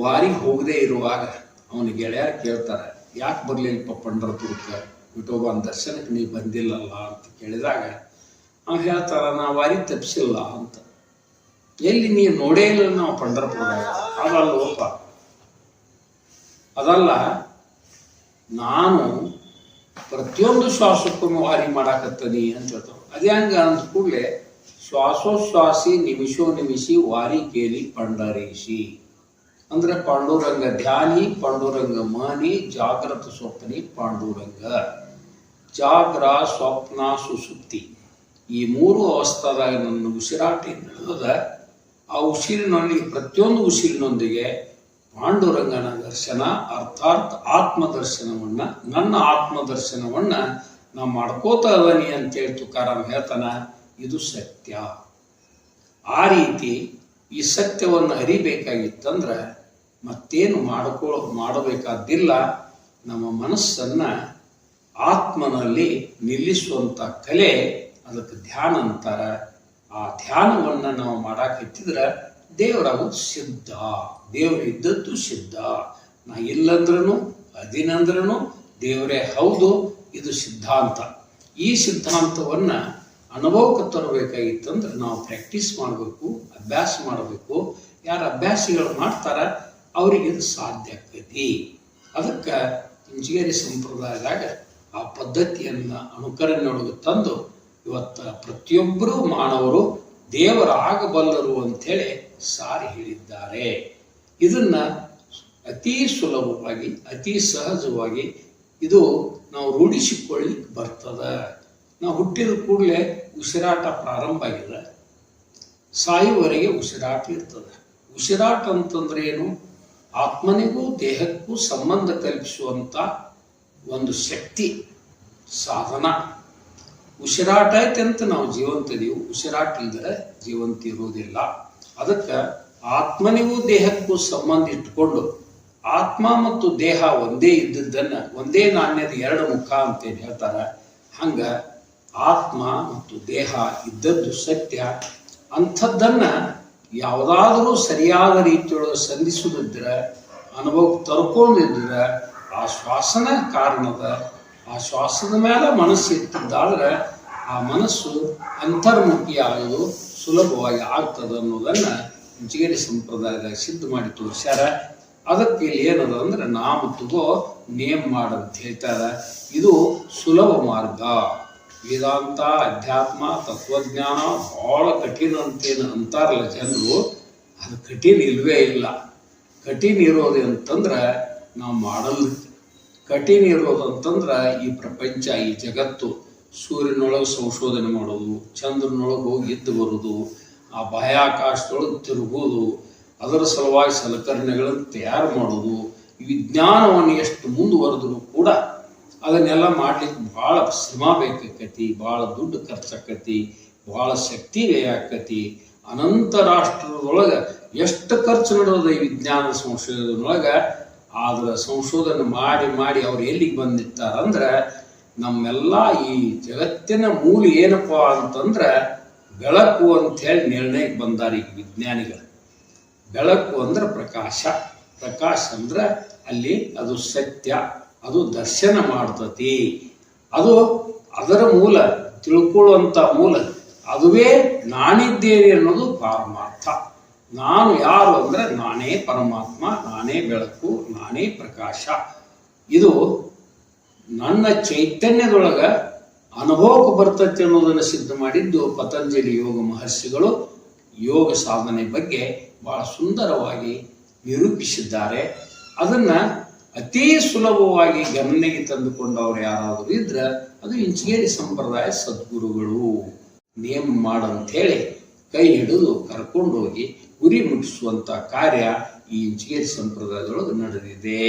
ವಾರಿಗೆ ಹೋಗದೆ ಇರುವಾಗ ಅವನ ಗೆಳೆಯರು ಕೇಳ್ತಾರೆ, ಯಾಕೆ ಬರಲಿಲ್ಲಪ್ಪ ಪಂಡ್ರಪುರಕ್ಕೆ? ವಿಠೋಬಾನ್ ದರ್ಶನಕ್ಕೆ ನೀವು ಬಂದಿಲ್ಲಲ್ಲ? ಅಂತ ಕೇಳಿದಾಗ ಅವ್ನು ಹೇಳ್ತಾರ ನಾ ವಾರಿ ತಪ್ಪಿಸಿಲ್ಲ ಅಂತ. ಎಲ್ಲಿ ನೀವು ನೋಡೇ ಇಲ್ಲ ನಾವು ಪಂಡರಪುರದಾಗ? ಒಪ್ಪ. ಅದಲ್ಲ, ನಾನು ಪ್ರತಿಯೊಂದು ಶ್ವಾಸಕ್ಕೂ ವಾರಿ ಮಾಡಾಕತ್ತೀನಿ ಅಂತ ಹೇಳ್ತಾವ ಅದೇ ಹಂಗ ಅಂದ ಕೂಡಲೇ, ಶ್ವಾಸೋಶ್ವಾಸಿ ನಿಮಿಷೋ ನಿಮಿಷಿ ವಾರಿ ಕೇಳಿ ಪಂಡರೀಶಿ. ಅಂದ್ರೆ ಪಾಂಡುರಂಗ ಧ್ಯಾನಿ, ಪಾಂಡುರಂಗ ಮಾನಿ, ಜಾಗ್ರತ ಸ್ವಪ್ನಿ, ಪಾಂಡುರಂಗ. ಜಾಗ್ರ ಸ್ವಪ್ನ ಸುಸುಪ್ತಿ. ಈ ಮೂರು ಅವಸ್ಥಾದಾಗ ನನ್ನ ಉಸಿರಾಟಿ ನಡೆದ ಆ ಉಸಿರಿನೊಂದಿಗೆ ಪ್ರತಿಯೊಂದು ಉಸಿರಿನೊಂದಿಗೆ ಪಾಂಡುರಂಗನ ದರ್ಶನ, ಅರ್ಥಾತ್ ಆತ್ಮ ದರ್ಶನವನ್ನ ನನ್ನ ಆತ್ಮ ದರ್ಶನವನ್ನ ನಾ ಮಾಡ್ಕೋತ ಅದನಿ ಅಂತೇಳಿ ತುಕಾರಾಮ್ ಹೇಳ್ತಾನ, ಇದು ಸತ್ಯ. ಆ ರೀತಿ ಈ ಸತ್ಯವನ್ನು ಅರಿಬೇಕಾಗಿತ್ತಂದ್ರೆ ಮತ್ತೇನು ಮಾಡಿಕೊ ಮಾಡಬೇಕಾದ್ದಿಲ್ಲ. ನಮ್ಮ ಮನಸ್ಸನ್ನ ಆತ್ಮನಲ್ಲಿ ನಿಲ್ಲಿಸುವಂಥ ಕಲೆ ಅದಕ್ಕೆ ಧ್ಯಾನ ಅಂತಾರ. ಆ ಧ್ಯಾನವನ್ನು ನಾವು ಮಾಡಾಕಿತ್ತಿದ್ರೆ ದೇವರಾಗೋದು ಸಿದ್ಧ. ದೇವರು ಇದ್ದದ್ದು ಸಿದ್ಧ. ನಾ ಇಲ್ಲಂದ್ರೂ ಅದಿನಂದ್ರೂ ದೇವರೇ ಹೌದು, ಇದು ಸಿದ್ಧಾಂತ. ಈ ಸಿದ್ಧಾಂತವನ್ನ ಅನುಭವಕ್ಕೆ ತರಬೇಕಾಗಿತ್ತಂದ್ರೆ ನಾವು ಪ್ರಾಕ್ಟೀಸ್ ಮಾಡಬೇಕು. ಅಭ್ಯಾಸ ಮಾಡಬೇಕು. ಯಾರು ಅಭ್ಯಾಸಿಗಳು ಮಾಡ್ತಾರ, ಅವರಿಗೆ ಇದು ಸಾಧ್ಯ ಆಗ್ತೈತಿ. ಅದಕ್ಕೆ ಇಂಜಿನಿಯರಿ ಸಂಪ್ರದಾಯದಾಗ ಆ ಪದ್ಧತಿಯನ್ನು ಅನುಕರಣೆಯೊಳಗೆ ತಂದು ಇವತ್ತ ಪ್ರತಿಯೊಬ್ಬರೂ ಮಾನವರು ದೇವರಾಗಬಲ್ಲರು ಅಂಥೇಳಿ ಸಾರಿ ಹೇಳಿದ್ದಾರೆ. ಇದನ್ನ ಅತಿ ಸುಲಭವಾಗಿ, ಅತಿ ಸಹಜವಾಗಿ ಇದು ನಾವು ರೂಢಿಸಿಕೊಳ್ಳಿಕ್ಕೆ ಬರ್ತದ. ನಾವು ಹುಟ್ಟಿದ ಕೂಡಲೇ ಉಸಿರಾಟ ಪ್ರಾರಂಭ ಆಗಿದೆ ಸಾಯುವವರೆಗೆ ಉಸಿರಾಟ ಇರ್ತದೆ. ಉಸಿರಾಟ ಅಂತಂದ್ರೆ ಏನು? ಆತ್ಮನಿಗೂ ದೇಹಕ್ಕೂ ಸಂಬಂಧ ಕಲ್ಪಿಸುವಂತ ಒಂದು ಶಕ್ತಿ, ಸಾಧನ. ಉಸಿರಾಟ ಐತೆ ಅಂತ ನಾವು ಜೀವಂತ ಇದೀವಿ ಉಸಿರಾಟ ಇಲ್ದರೆ ಜೀವಂತ ಇರುವುದಿಲ್ಲ ಅದಕ್ಕೆ ಆತ್ಮನಿಗೂ ದೇಹಕ್ಕೂ ಸಂಬಂಧ ಇಟ್ಕೊಂಡು ಆತ್ಮ ಮತ್ತು ದೇಹ ಒಂದೇ ಇದ್ದದ್ದನ್ನು, ಒಂದೇ ನಾಣ್ಯದ ಎರಡು ಮುಖ ಅಂತೇಳಿ ಹೇಳ್ತಾರೆ. ಹಂಗ ಆತ್ಮ ಮತ್ತು ದೇಹ ಇದ್ದದ್ದು ಸತ್ಯ ಅಂಥದ್ದನ್ನ ಯಾವುದಾದರೂ ಸರಿಯಾದ ರೀತಿಯೊಳಗೆ ಸಂಧಿಸುದಿದ್ರೆ ಅನುಭವಕ್ಕೆ ತರ್ಕೊಂಡಿದ್ರೆ, ಆ ಶ್ವಾಸನ ಕಾರಣದ, ಆ ಶ್ವಾಸದ ಮೇಲೆ ಮನಸ್ಸು ಇಟ್ಟಿದ್ದಾದ್ರೆ ಆ ಮನಸ್ಸು ಅಂತರ್ಮುಖಿ ಆಗೋದು ಸುಲಭವಾಗಿ ಆಗ್ತದೆ ಅನ್ನೋದನ್ನು ಜೇಡಿ ಸಂಪ್ರದಾಯದಾಗ ಸಿದ್ಧ ಮಾಡಿ ತೋರಿಸ್ಯಾರ. ಅದಕ್ಕೆ ಏನದ ಅಂದ್ರೆ, ನಾಮ ತಗೋ, ನೇಮ್ ಮಾಡಂತ ಹೇಳ್ತಾರೆ. ಇದು ಸುಲಭ ಮಾರ್ಗ. ವೇದಾಂತ, ಅಧ್ಯಾತ್ಮ, ತತ್ವಜ್ಞಾನ ಬಹಳ ಕಠಿಣ ಅಂತೇನು ಅಂತಾರಲ್ಲ ಜನರು, ಅದು ಕಠಿಣ ಇಲ್ವೇ ಇಲ್ಲ. ಕಠಿಣ ಇರೋದು ಅಂತಂದ್ರೆ ನಾವು ಮಾಡಲ್ ಕಠಿಣ ಇರೋದು ಅಂತಂದ್ರೆ ಈ ಪ್ರಪಂಚ, ಈ ಜಗತ್ತು, ಸೂರ್ಯನೊಳಗೆ ಸಂಶೋಧನೆ ಮಾಡೋದು, ಚಂದ್ರನೊಳಗೆ ಹೋಗಿ ಎದ್ದು ಬರೋದು, ಆ ಬಾಹ್ಯಾಕಾಶದೊಳಗೆ ತಿರುಗೋದು, ಅದರ ಸಲುವಾಗಿ ಸಲಕರಣೆಗಳನ್ನು ತಯಾರು ಮಾಡೋದು ವಿಜ್ಞಾನವನ್ನು ಎಷ್ಟು ಮುಂದುವರೆದರೂ ಕೂಡ ಅದನ್ನೆಲ್ಲ ಮಾಡ್ಲಿಕ್ಕೆ ಭಾಳ ಶ್ರಮ ಬೇಕಾಕತಿ, ಭಾಳ ದುಡ್ಡು ಖರ್ಚಾಕತಿ, ಭಾಳ ಶಕ್ತಿ ವ್ಯಯ ಆಕತಿ ಅನಂತ ರಾಷ್ಟ್ರದೊಳಗೆ ಎಷ್ಟು ಖರ್ಚು ನಡೆಯೋದು ಈ ವಿಜ್ಞಾನ ಸಂಶೋಧನೆಯೊಳಗೆ ಆದ್ರೆ ಸಂಶೋಧನೆ ಮಾಡಿ ಮಾಡಿ ಅವ್ರು ಎಲ್ಲಿಗೆ ಬಂದಿರ್ತಾರಂದ್ರೆ ನಮ್ಮೆಲ್ಲ ಈ ಜಗತ್ತಿನ ಮೂಲ ಏನಪ್ಪ ಅಂತಂದ್ರೆ ಬೆಳಕು ಅಂತ ಹೇಳಿ ನಿರ್ಣಯಕ್ಕೆ ಬಂದಾರ ಈಗ ವಿಜ್ಞಾನಿಗಳು. ಬೆಳಕು ಅಂದ್ರೆ ಪ್ರಕಾಶ ಪ್ರಕಾಶ ಅಂದ್ರೆ ಅಲ್ಲಿ ಅದು ಸತ್ಯ. ಅದು ದರ್ಶನ ಮಾಡ್ತತಿ. ಅದು ಅದರ ಮೂಲ ತಿಳ್ಕೊಳ್ಳುವಂಥ ಮೂಲ. ಅದುವೇ ನಾನಿದ್ದೇನೆ ಅನ್ನೋದು ಪರಮಾರ್ಥ. ನಾನು ಯಾರು ಅಂದರೆ ನಾನೇ ಪರಮಾತ್ಮ, ನಾನೇ ಬೆಳಕು, ನಾನೇ ಪ್ರಕಾಶ. ಇದು ನನ್ನ ಚೈತನ್ಯದೊಳಗ ಅನುಭವಕ್ಕೆ ಬರ್ತತಿ ಅನ್ನೋದನ್ನು ಸಿದ್ಧ ಮಾಡಿದ್ದು ಪತಂಜಲಿ ಯೋಗ ಮಹರ್ಷಿಗಳು. ಯೋಗ ಸಾಧನೆ ಬಗ್ಗೆ ಬಹಳ ಸುಂದರವಾಗಿ ನಿರೂಪಿಸಿದ್ದಾರೆ. ಅದನ್ನ ಅತೀ ಸುಲಭವಾಗಿ ಗಮನಿಗೆ ತಂದುಕೊಂಡವ್ರು ಯಾರಾದರೂ ಇದ್ರೆ ಅದು ಇಂಚಿಗೇರಿ ಸಂಪ್ರದಾಯ ಸದ್ಗುರುಗಳು. ನೇಮ ಮಾಡಂತೇಳಿ ಕೈ ಹಿಡಿದು ಕರ್ಕೊಂಡೋಗಿ ಗುರಿ ಮುಟ್ಟಿಸುವಂತ ಕಾರ್ಯ ಈ ಇಂಚಗೇರಿ ಸಂಪ್ರದಾಯದೊಳಗೆ ನಡೆದಿದೆ.